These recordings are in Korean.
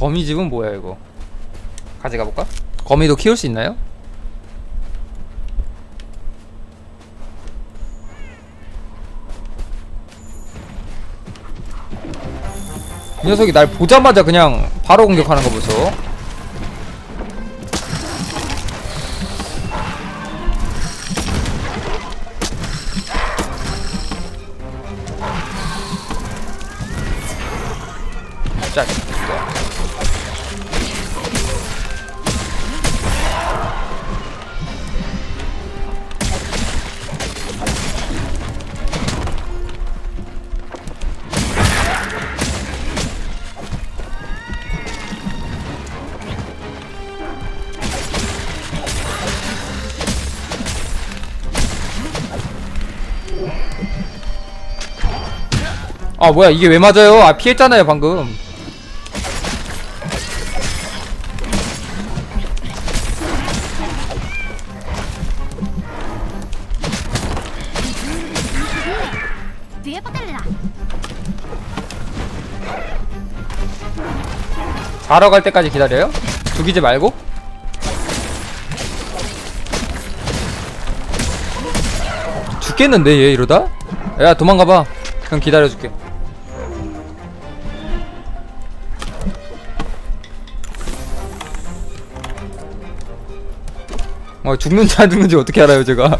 거미집은 뭐야 이거 가져가 볼까? 거미도 키울 수 있나요? 이 녀석이 날 보자마자 그냥 바로 공격하는 거 보소 아 뭐야 이게 왜 맞아요 아 피했잖아요 방금. 자러 갈 때까지 기다려요? 죽이지 말고? 죽겠는데 얘 이러다? 야 도망가봐 그냥 기다려줄게 어 죽는지 안 죽는지 어떻게 알아요 제가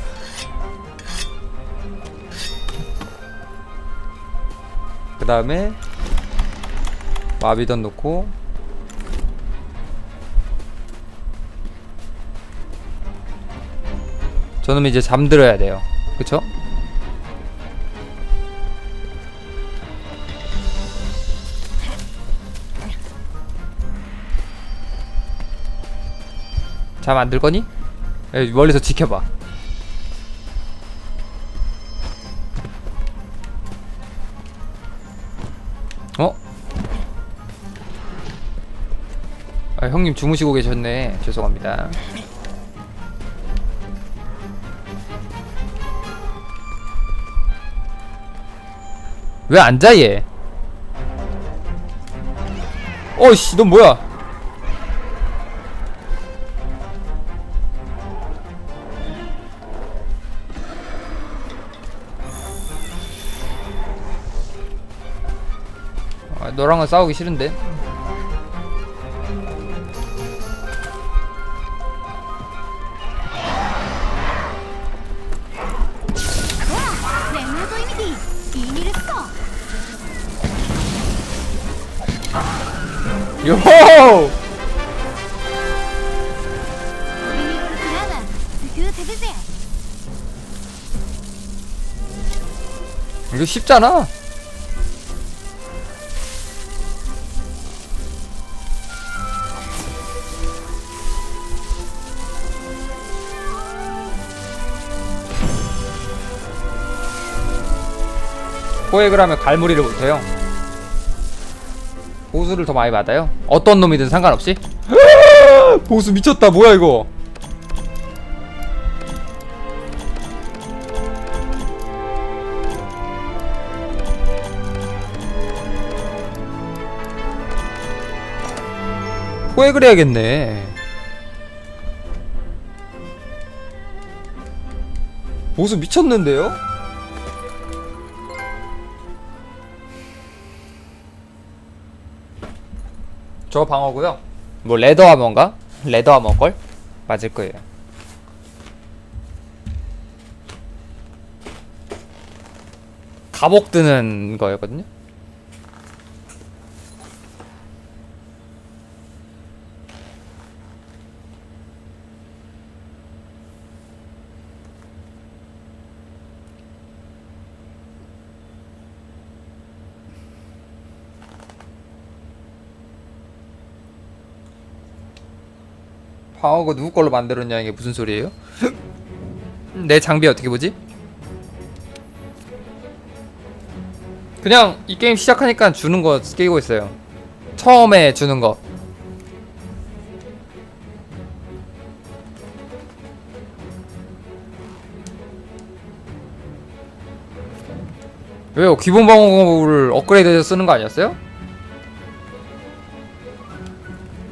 그 다음에 마비던 놓고 저는 이제 잠들어야 돼요 그쵸? 잠 안 들 거니? 에, 멀리서 지켜봐 어? 아, 형님 주무시고 계셨네. 죄송합니다. 왜 앉아 얘? 어이씨, 넌 뭐야? 아, 너랑은 싸우기 싫은데. 요호! 이거 쉽잖아. 포획을 하면 갈무리를 못해요. 보수를 더 많이 받아요. 어떤 놈이든 상관없이. 보수 미쳤다. 뭐야 이거? 포획을 해야겠네. 보수 미쳤는데요? 저 방어고요. 뭐 레더 아머인가? 레더 아머 걸 맞을 거예요. 갑옷 드는 거였거든요. 방어구 누구 걸로 만들었냐 이게 무슨 소리예요? 내 장비 어떻게 보지? 그냥 이 게임 시작하니까 주는 거 끼고 있어요. 처음에 주는 거. 왜요? 기본 방어구를 업그레이드해서 쓰는 거 아니었어요?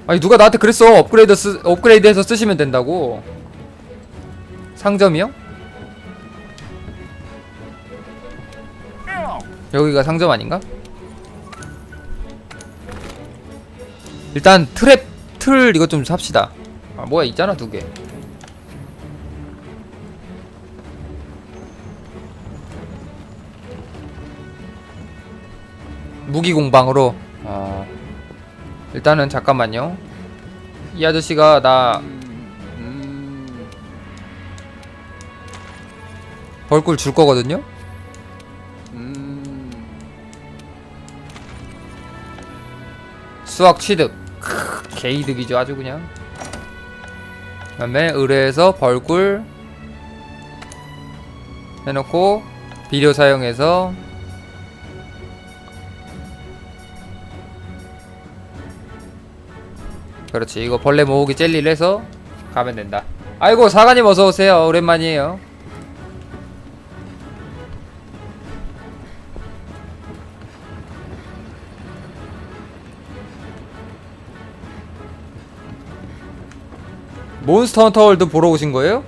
아니 누가 나한테 그랬어. 업그레이드 쓰, 업그레이드해서 쓰시면 된다고. 상점이요? 여기가 상점 아닌가? 일단 트랩 틀 이것 좀 삽시다. 아 뭐야 있잖아 두개. 무기 공방으로. 어 일단은 잠깐만요. 이 아저씨가 나 벌꿀 줄 거거든요? 수학 취득. 크, 개이득이죠 아주 그냥. 그 다음에 의뢰해서 벌꿀 해놓고 비료 사용해서 그렇지. 이거 벌레 모으기 젤리를 해서 가면 된다. 아이고 사관님 어서오세요. 오랜만이에요. 몬스터 헌터 월드 보러 오신 거예요?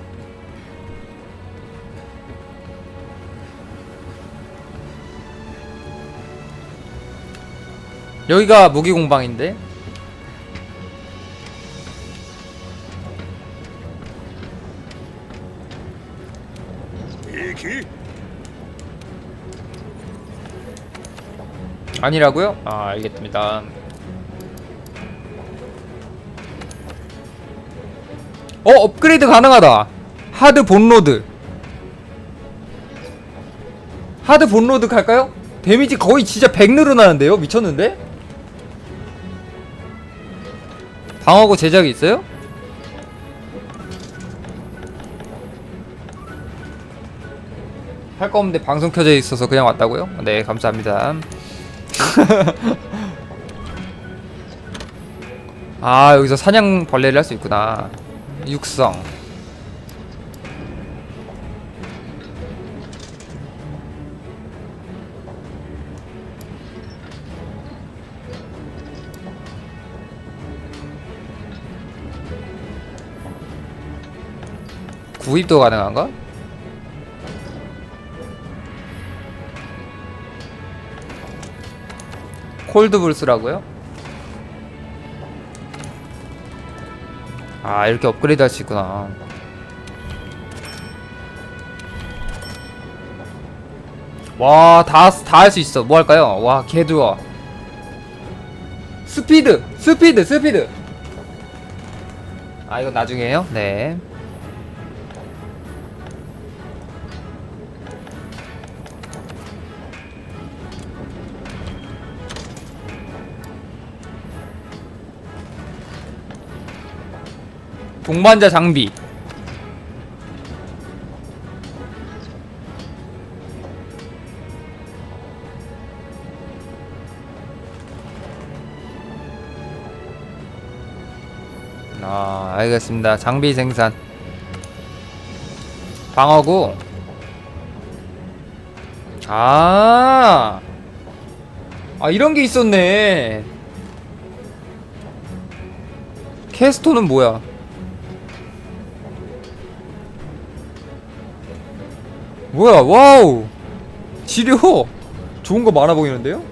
여기가 무기 공방인데 아니라고요? 아 알겠습니다. 어 업그레이드 가능하다. 하드 본로드. 하드 본로드 갈까요? 데미지 거의 진짜 100 늘어나는데요? 미쳤는데? 방어구 제작이 있어요? 할 거 없는데 방송 켜져 있어서 그냥 왔다고요? 네 감사합니다. 아 여기서 사냥 벌레를 할 수 있구나 육성 구입도 가능한가? 콜드불스라고요? 아 이렇게 업그레이드 할 수 있구나. 와 다 다 할 수 있어. 뭐 할까요? 와 개좋아. 스피드! 스피드! 스피드! 아 이거 나중에 해요? 네 동반자 장비. 아 알겠습니다. 장비 생산. 방어구. 아, 아 이런 게 있었네. 캐스토는 뭐야 뭐야 와우 지려 좋은 거 많아 보이는데요?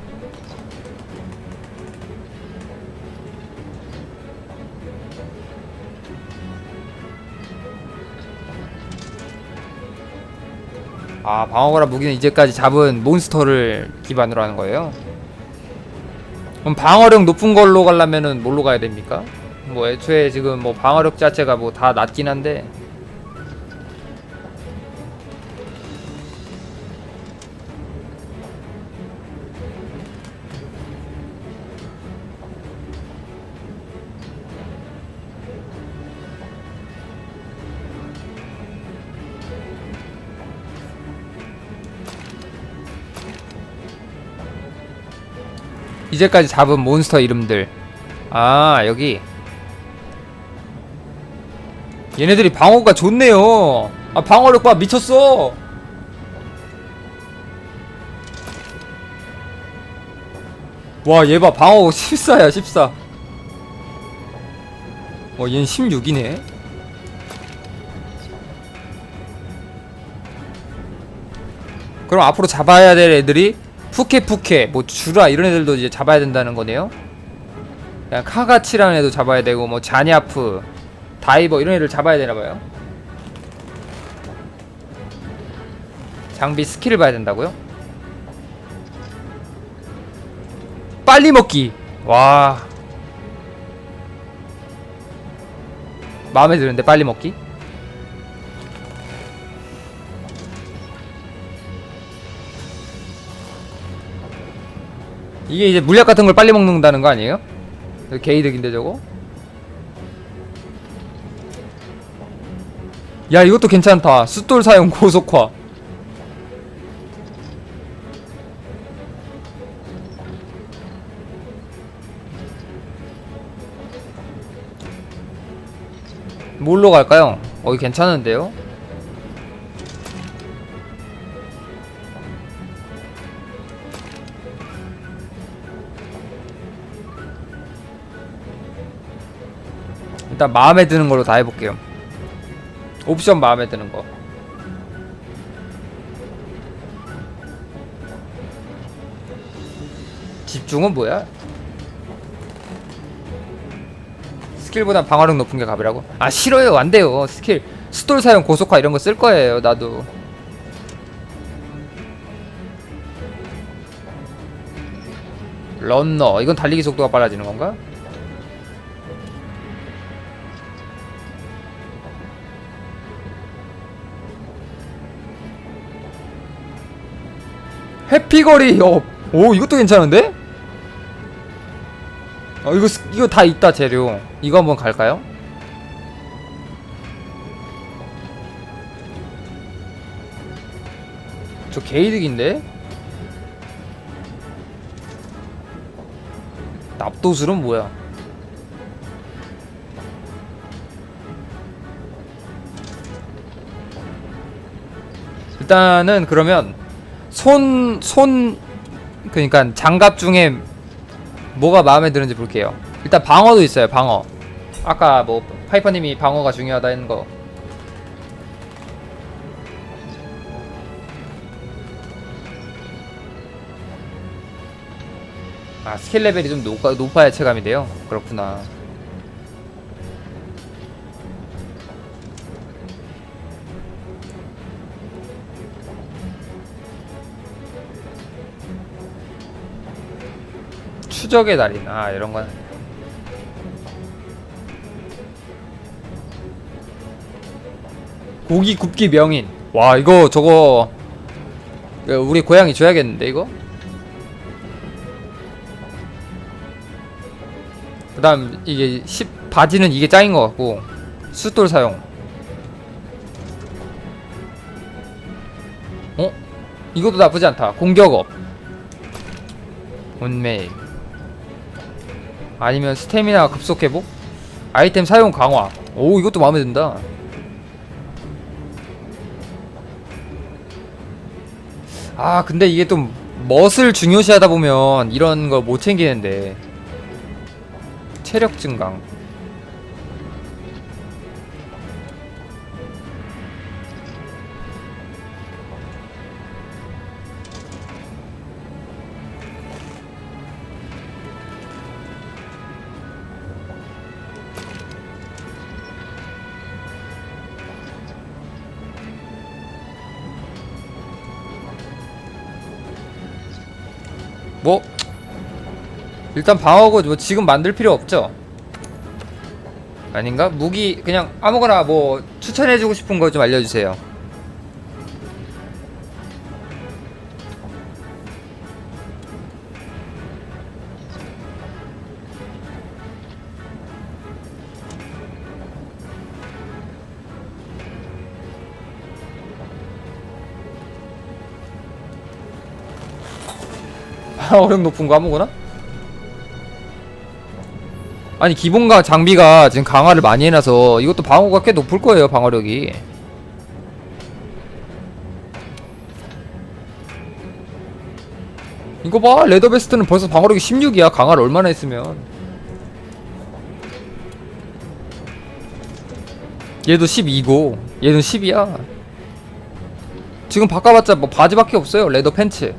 아 방어거라 무기는 이제까지 잡은 몬스터를 기반으로 하는 거예요? 그럼 방어력 높은 걸로 가려면은 뭘로 가야 됩니까? 뭐 애초에 지금 뭐 방어력 자체가 뭐 다 낮긴 한데 이제까지 잡은 몬스터 이름들. 아 여기. 얘네들이 방어가 좋네요. 아 방어력 봐 미쳤어. 와 얘 봐 방어 14야 14 어, 얘는 16이네. 그럼 앞으로 잡아야 될 애들이 푸케 푸케, 뭐 주라 이런 애들도 이제 잡아야 된다는 거네요. 그냥 카가치라는 애도 잡아야 되고 뭐 자냐프, 다이버 이런 애들 잡아야 되나 봐요. 장비 스킬을 봐야 된다고요? 빨리 먹기. 와. 마음에 드는데 빨리 먹기? 이게 이제 물약 같은 걸 빨리 먹는다는 거 아니에요? 게이득인데 저거? 야 이것도 괜찮다 숫돌 사용 고속화 뭘로 갈까요? 어, 이 괜찮은데요? 일단 마음에 드는 걸로 다 해볼게요. 옵션 마음에 드는 거. 집중은 뭐야? 스킬보다 방어력 높은 게 갑이라고? 아 싫어요 안 돼요 스킬 스톨 사용 고속화 이런 거 쓸 거예요 나도 런너 이건 달리기 속도가 빨라지는 건가? 해피거리 어, 오 이것도 괜찮은데? 어 이거 스- 이거 다 있다 재료 이거 한번 갈까요? 저 개이득인데? 납도술은 뭐야? 일단은 그러면 손, 손, 그니까 장갑 중에 뭐가 마음에 드는지 볼게요. 일단 방어도 있어요, 방어. 아까 뭐 파이퍼님이 방어가 중요하다 했는 거. 아, 스킬 레벨이 좀 높아, 높아야 체감이 돼요. 그렇구나. 추적의 아 이런 건 고기 굽기 명인. 와 이거 저거 이거 우리 고양이 줘야겠는데 이거? 그 다음 이게 10 바지는 이게 짱인 것 같고 숫돌 사용. 어? 이것도 나쁘지 않다. 공격업. 운메일 아니면 스태미나 급속 회복? 아이템 사용 강화. 오, 이것도 마음에 든다. 아, 근데 이게 좀 멋을 중요시하다 보면 이런 거못 챙기는데. 체력 증강. 일단 방어구 뭐 지금 만들 필요 없죠? 아닌가? 무기 그냥 아무거나 뭐 추천해주고 싶은 거 좀 알려주세요. 방어력 높은 거 아무거나? 아니 기본과 장비가 지금 강화를 많이 해놔서 이것도 방어가 꽤 높을 거예요 방어력이. 이거 봐 레더베스트는 벌써 방어력이 16이야. 강화를 얼마나 했으면. 얘도 12고 얘는 10이야. 지금 바꿔봤자 뭐 바지밖에 없어요 레더 팬츠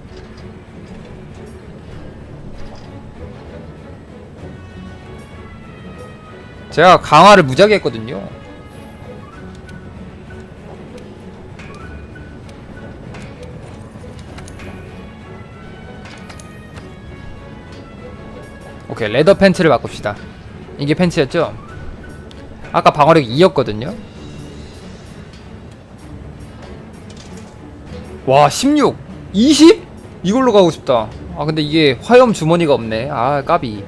제가 강화를 무지하게 했거든요 오케이 레더 팬츠를 바꿉시다 이게 팬츠였죠? 아까 방어력 2였거든요 와 16! 20? 이걸로 가고 싶다 아 근데 이게 화염 주머니가 없네 아 까비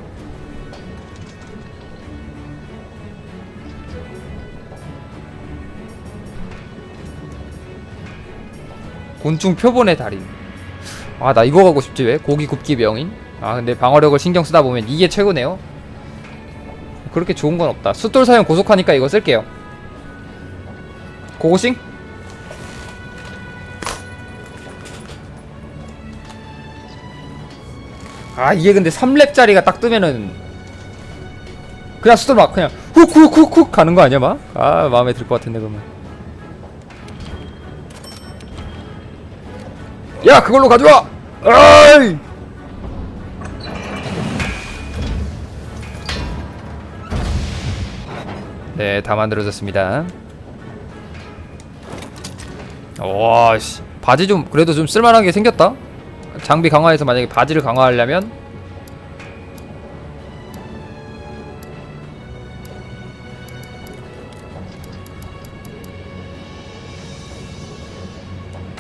곤충 표본의 달인 아 나 이거 가고 싶지 왜? 고기 굽기 병인? 아 근데 방어력을 신경 쓰다 보면 이게 최고네요 그렇게 좋은 건 없다 숫돌 사용 고속하니까 이거 쓸게요 고고싱? 아 이게 근데 3렙짜리가 딱 뜨면은 그냥 숫돌 막 그냥 훅훅훅훅 가는 거 아니야 막? 아 마음에 들 것 같은데 그러면 야 그걸로 가져와! 아이! 네, 다 만들어졌습니다. 와, 씨. 바지 좀 그래도 좀 쓸만하게 생겼다. 장비 강화해서 만약에 바지를 강화하려면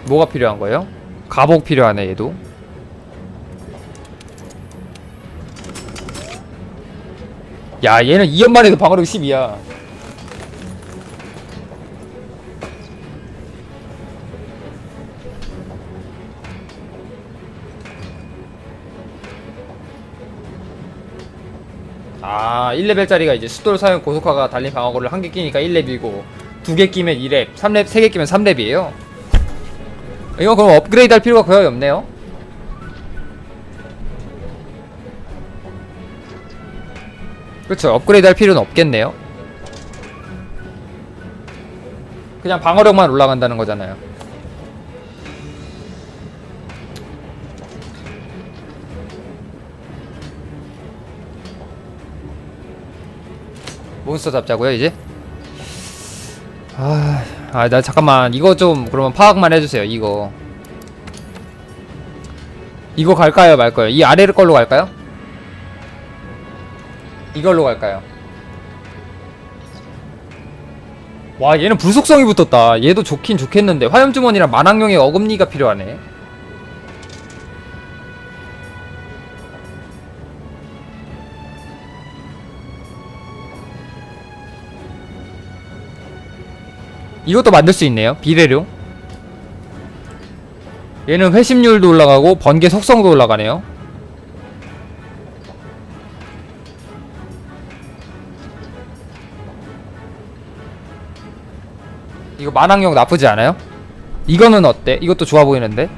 뭐가 필요한 거예요? 갑옷 필요하네 얘도. 야 얘는 2연만 해도 방어력 12야. 아 1레벨짜리가 이제 숫돌 사용 고속화가 달린 방어구를 한 개 끼니까 1렙이고 두 개 끼면 2렙 3렙 세 개 끼면 3렙이에요 이거 그럼 업그레이드 할 필요가 거의 없네요. 그렇죠. 업그레이드 할 필요는 없겠네요. 그냥 방어력만 올라간다는 거잖아요. 몬스터 잡자고요 이제? 아, 아, 나 잠깐만 이거 좀 그러면 파악만 해주세요 이거 이거 갈까요 말까요? 이 아래 걸로 갈까요? 이걸로 갈까요? 와 얘는 불속성이 붙었다 얘도 좋긴 좋겠는데 화염주머니랑 만학용의 어금니가 필요하네 이것도 만들 수 있네요 비례용 얘는 회심률도 올라가고 번개 속성도 올라가네요 이거 만학용 나쁘지 않아요? 이거는 어때? 이것도 좋아 보이는데?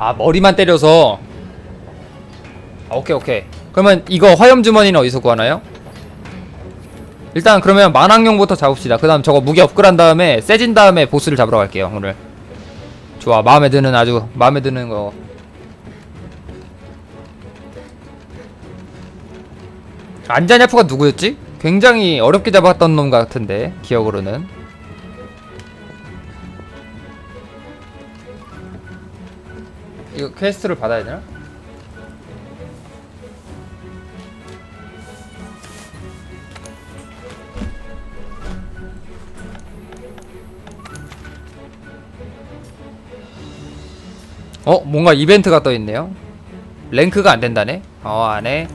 아 머리만 때려서. 아, 오케이 오케이. 그러면 이거 화염 주머니는 어디서 구하나요? 일단 그러면 만학용부터 잡읍시다. 그 다음 저거 무기 한 다음에 세진 다음에 보스를 잡으러 갈게요 오늘. 좋아 마음에 드는 아주 마음에 드는 거. 안자냐프가 누구였지? 굉장히 어렵게 잡았던 놈 같은데 기억으로는 이거 퀘스트를 받아야 되나? 어? 뭔가 이벤트가 떠있네요 랭크가 안 된다네? 어 안해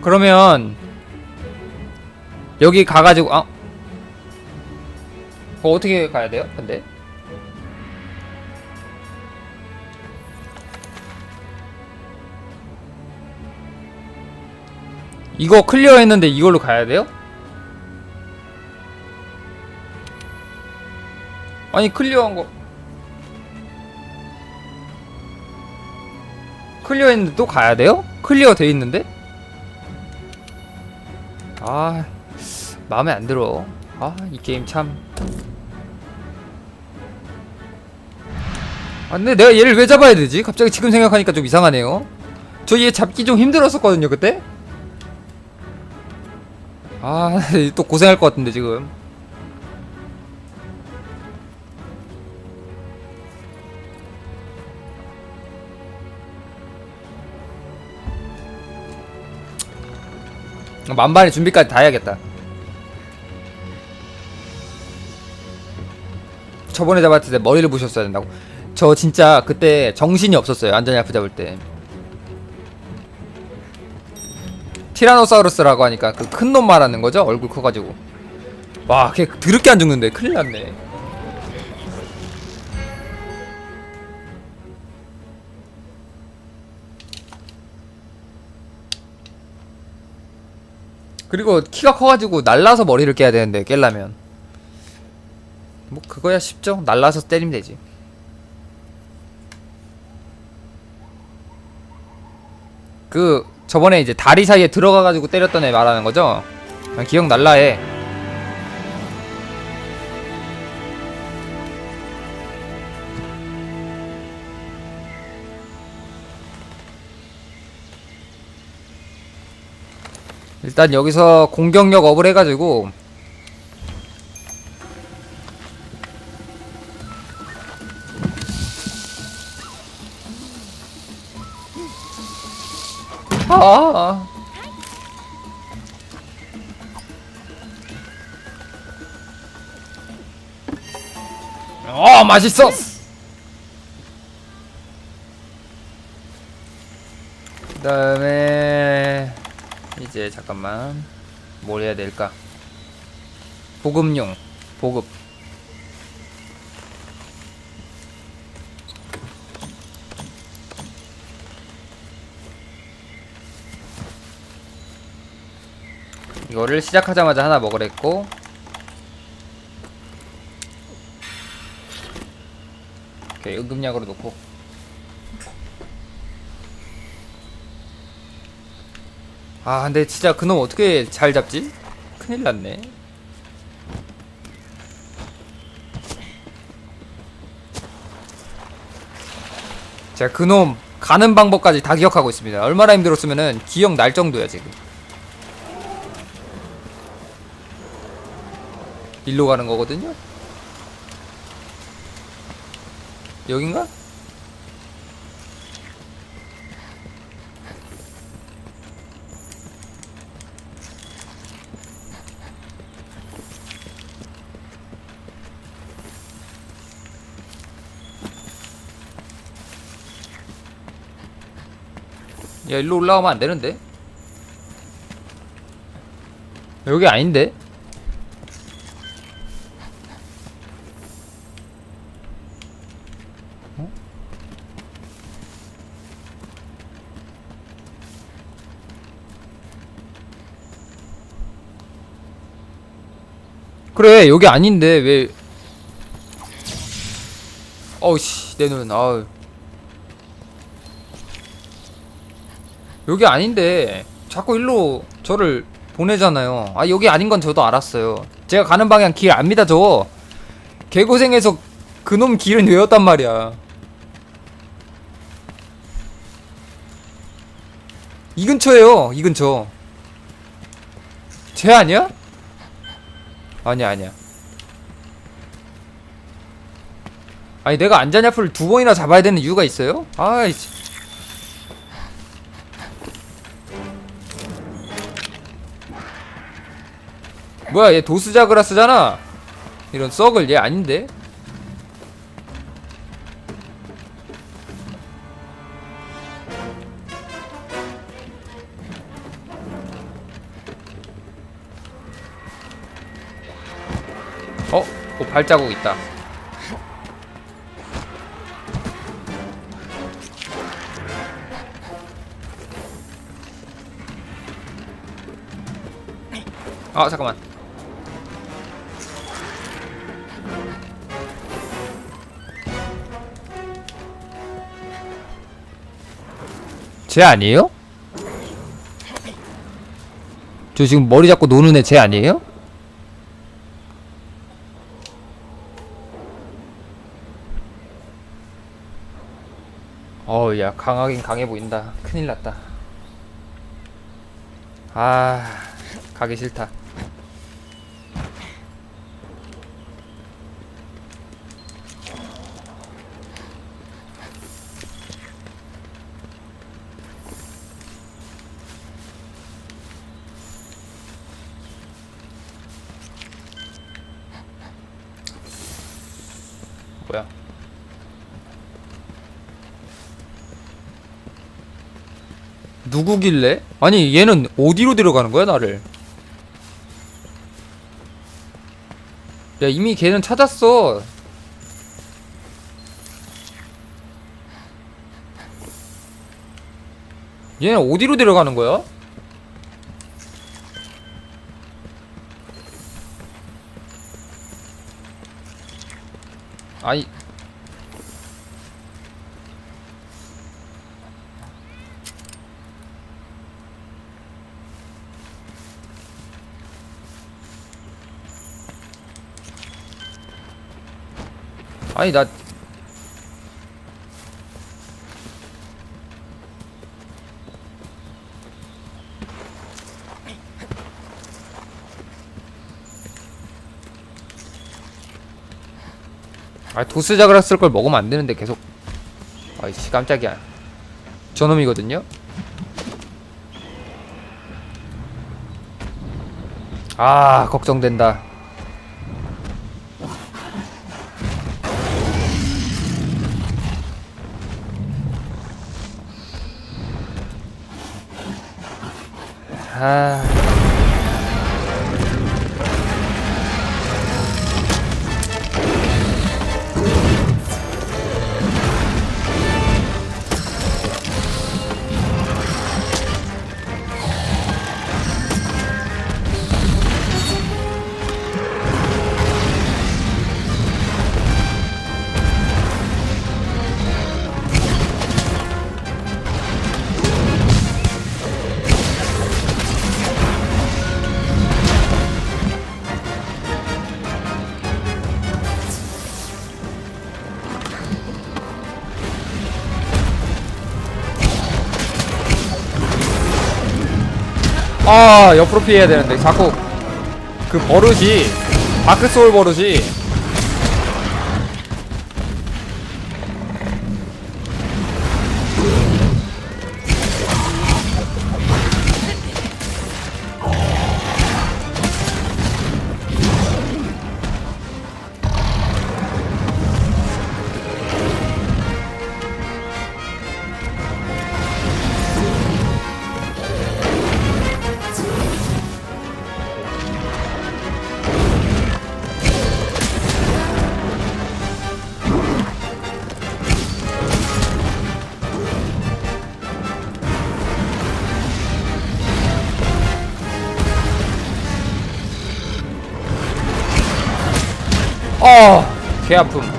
그러면 여기 가가지고 아 그거 어떻게 가야 돼요? 근데 이거 클리어했는데 이걸로 가야 돼요? 아니 클리어한 거 클리어했는데 또 가야 돼요? 클리어 돼 있는데? 아 마음에 안 들어 아 이 게임 참 아, 근데 내가 얘를 왜 잡아야 되지? 갑자기 지금 생각하니까 좀 이상하네요. 저 얘 잡기 좀 힘들었었거든요, 그때? 아, 또 고생할 것 같은데, 지금. 만반의 준비까지 다 해야겠다. 저번에 잡았을 때 머리를 부셨어야 된다고. 저 진짜 그때 정신이 없었어요. 안전히 앞에 잡을 때. 티라노사우루스라고 하니까 그 큰 놈 말하는 거죠? 얼굴 커가지고. 와, 걔 드럽게 안 죽는데. 큰일 났네. 그리고 키가 커가지고 날라서 머리를 깨야 되는데 깰라면 뭐 그거야 쉽죠 날라서 때리면 되지 그 저번에 이제 다리 사이에 들어가가지고 때렸던 애 말하는 거죠? 아, 기억 날라 해. 일단 여기서 공격력 업을 해가지고 맛있어. 그다음에 이제 잠깐만 뭘 해야 될까? 보급용 보급. 이거를 시작하자마자 하나 먹으랬고 오케이 응급약으로 놓고 아 근데 진짜 그놈 어떻게 잘 잡지? 큰일 났네 제가 그놈 가는 방법까지 다 기억하고 있습니다 얼마나 힘들었으면은 기억 날 정도야 지금 일로 가는 거거든요? 여긴가? 야 일로 올라가면 안 되는데? 여기 아닌데? 그래 여기 아닌데 왜. 어우씨 내 눈 아우. 여기 아닌데 자꾸 일로 저를 보내잖아요. 아 여기 아닌 건 저도 알았어요. 제가 가는 방향 길 압니다 저. 개고생해서 그놈 길은 외웠단 말이야. 이 근처에요 이 근처. 쟤 아니야? 아니야 아니야. 아니 내가 안자냐풀을 두 번이나 잡아야 되는 이유가 있어요? 아이씨. 뭐야 얘 도스자그라스잖아. 이런 썩을 얘 아닌데 발자국 있다 아 잠깐만 쟤 아니에요? 저 지금 머리 잡고 노는 애 쟤 아니에요? 어우 야 강하긴 강해 보인다. 큰일 났다. 아 가기 싫다 누구길래? 아니 얘는 어디로 데려가는 거야 나를? 야 이미 걔는 찾았어. 얘는 어디로 데려가는 거야? 아니 아니 나 아 도스작을 했을 걸 먹으면 안 되는데 계속. 아이씨 깜짝이야. 저놈이거든요? 아 걱정된다 아 아 옆으로 피해야 되는데. 자꾸 그 버릇이 다크소울 버릇이 어, 개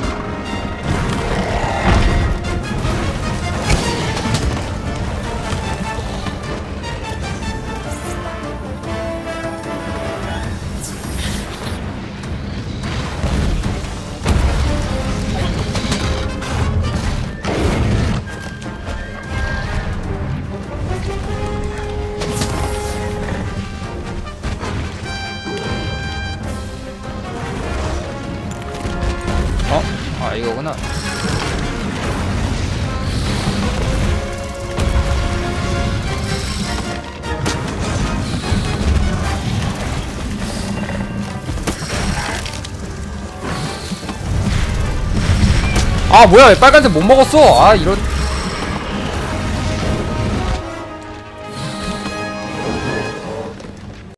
아 뭐야 왜 빨간색 못 먹었어? 아 이런